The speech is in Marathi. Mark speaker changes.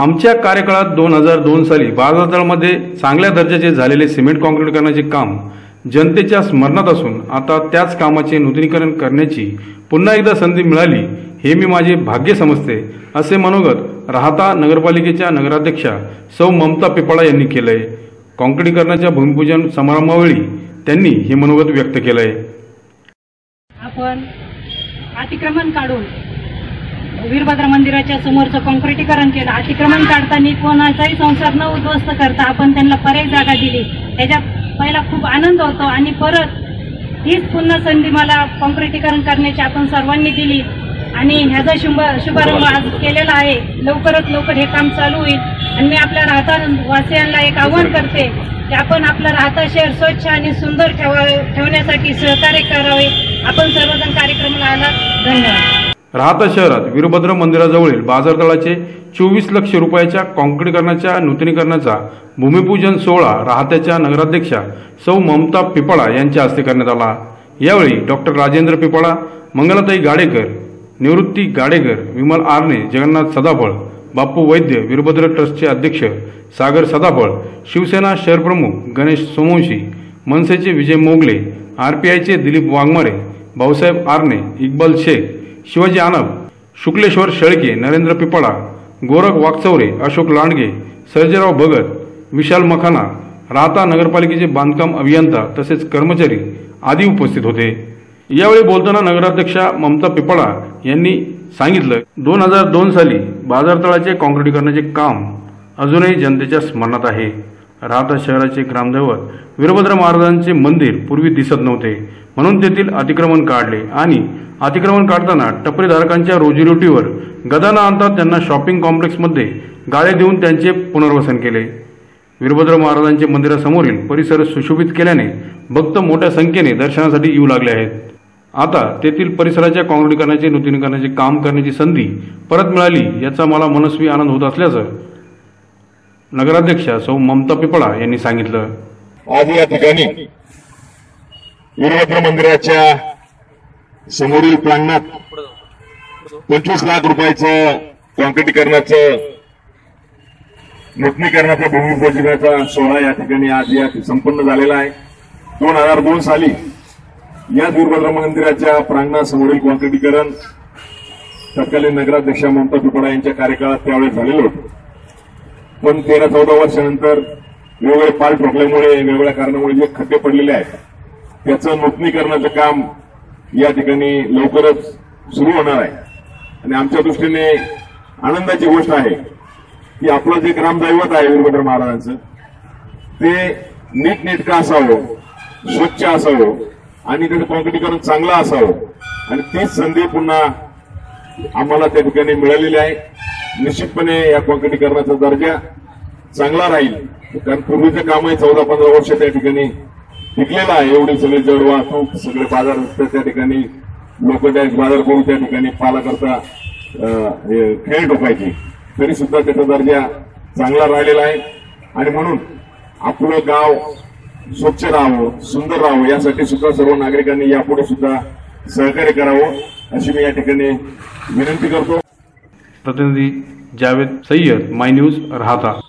Speaker 1: आमच्या कार्यकाळात दोन हजार दोन साली बाजारदळमध्ये चांगल्या दर्जाचे झालेले सिमेंट काँक्रीटीकरणाचे काम जनतेच्या स्मरणात असून आता त्याच कामाचे नूतनीकरण करण्याची पुन्हा एकदा संधी मिळाली हे मी माझे भाग्य समजते असे मनोगत राहता नगरपालिकेच्या नगराध्यक्षा सौ ममता पिपाळा यांनी केलं आहे काँक्रीटीकरणाच्या भूमिपूजन समारंभावेळी त्यांनी हे मनोगत व्यक्त केलंय.
Speaker 2: आपण अतिक्रमण काढून वीरभद्र मंदिराच्या समोरचं कॉन्क्रिटीकरण केलं. अतिक्रमण काढताना कोणाचाही संसार न उद्ध्वस्त करता आपण त्यांना पर्याय जागा दिली. त्याच्यात पहिला खूप आनंद होतो आणि परत हीच पुन्हा संधी मला कॉन्क्रिटीकरण करण्याची आपण सर्वांनी दिली. आणि ह्याचा शुभ शुभारंभ आज केलेला आहे. लवकरात लवकर हे काम चालू होईल. आणि मी आपल्या राहता वासियांना एक आव्हान करते की आपण आपलं राहता शहर स्वच्छ आणि सुंदर ठेवा ठेवण्यासाठी सहकार्य करावे. आपण सर्वजण कार्यक्रमाला आला. धन्यवाद.
Speaker 1: राहता शहरात वीरभद्र मंदिराजवळील बाजारतळाचे चोवीस लक्ष रुपयाच्या काँक्रीटकरणाच्या नूतनीकरणाचा भूमिपूजन सोहळा राहत्याच्या नगराध्यक्षा सौ ममता पिपाळा यांच्या हस्ते करण्यात आला. यावेळी डॉक्टर राजेंद्र पिपाळा मंगलाताई गाडेकर निवृत्ती गाडेकर विमल आरणे जगन्नाथ सदाफळ बाप्पू वैद्य वीरभद्र ट्रस्टचे अध्यक्ष सागर सदाफळ शिवसेना शहरप्रमुख गणेश सोमवंशी मनसेचे विजय मोगले आर पी आयचे दिलीप वाघमारे भाऊसाहेब आरणे इक्बाल शेख शिवाजी आनब शुक्लेश्वर शेळके नरेंद्र पिपाळा गोरख वाकचौरे अशोक लांडगे सर्जेराव भगत विशाल मखाना राहता नगरपालिकेचे बांधकाम अभियंता तसेच कर्मचारी आदी उपस्थित होते. यावेळी बोलताना नगराध्यक्षा ममता पिपाळा यांनी सांगितलं दोन हजार दोन साली बाजारतळाचे काँक्रिटीकरणाचे काम अजूनही जनतेच्या स्मरणात आहे. राहता शहराचे ग्रामदैवत वीरभद्र महाराजांचे मंदिर पूर्वी दिसत नव्हते. म्हणून तेथील अतिक्रमण काढले आणि अतिक्रमण काढताना टपरीधारकांच्या रोजीरोटीवर गदा न आणता त्यांना शॉपिंग कॉम्प्लेक्समध्ये गाळे देऊन त्यांचे पुनर्वसन केले. वीरभद्र महाराजांचे मंदिरासमोरील परिसर सुशोभित केल्याने भक्त मोठ्या संख्येने दर्शनासाठी येऊ लागले आहेत. आता तेथील परिसराच्या काँक्रीटीकरणाचे नूतनीकरणाचे काम करण्याची संधी परत मिळाली याचा मला मनस्वी आनंद होत असल्याचं नगराध्यक्षा सौ ममता पिपळा यांनी सांगितलं.
Speaker 3: आज या ठिकाणी वीरभद्र मंदिराच्या समोरील प्रांगणात पंचवीस लाख रुपयाचं कॉन्क्रिटीकरणाचं नूतनीकरणाचा भूमिपूजनाचा सोहळा या ठिकाणी आज या संपन्न झालेला आहे. दोन हजार दोन साली या वीरभद्र मंदिराच्या प्रांगणासमोरील कॉन्क्रिटीकरण तत्कालीन नगराध्यक्षा ममता पिपळा यांच्या कार्यकाळात त्यावेळेस झालेलं होतं. पण तेरा चौदा वर्षानंतर वेगवेगळे पाल ठोकल्यामुळे वेगवेगळ्या कारणामुळे जे खड्डे पडलेले आहेत त्याचं नूतनीकरणाचं काम या ठिकाणी लवकरच सुरू होणार आहे. आणि आमच्या दृष्टीने आनंदाची गोष्ट आहे की आपलं जे ग्रामदैवत आहे वीरभद्र महाराजांचं ते नीटनेटकं असावं स्वच्छ असावं आणि त्याचं कॉन्क्रिटीकरण चांगलं असावं. आणि तीच संधी पुन्हा आम्हाला त्या ठिकाणी मिळालेली आहे. निश्चितपणे या कॉन्क्रिटीकरणाचा दर्जा चांगला राहील. कारण पूर्वीचं काम आहे चौदा पंधरा वर्ष त्या ठिकाणी टिकलेलं आहे. एवढी सगळे जड वाहतूक सगळे बाजार त्या ठिकाणी. लोक डॅश बाजार करून त्या ठिकाणी पाला करता हे खेळ टोकायचे तरी सुद्धा त्याचा दर्जा चांगला राहिलेला आहे. आणि म्हणून आपलं गाव स्वच्छ राहावं सुंदर राहावं यासाठी सुद्धा सर्व नागरिकांनी यापुढे सुद्धा सहकार्य करावं अशी मी या ठिकाणी विनंती करतो.
Speaker 1: प्रतिनिधी जावेद सय्यद माय न्यूज राहता.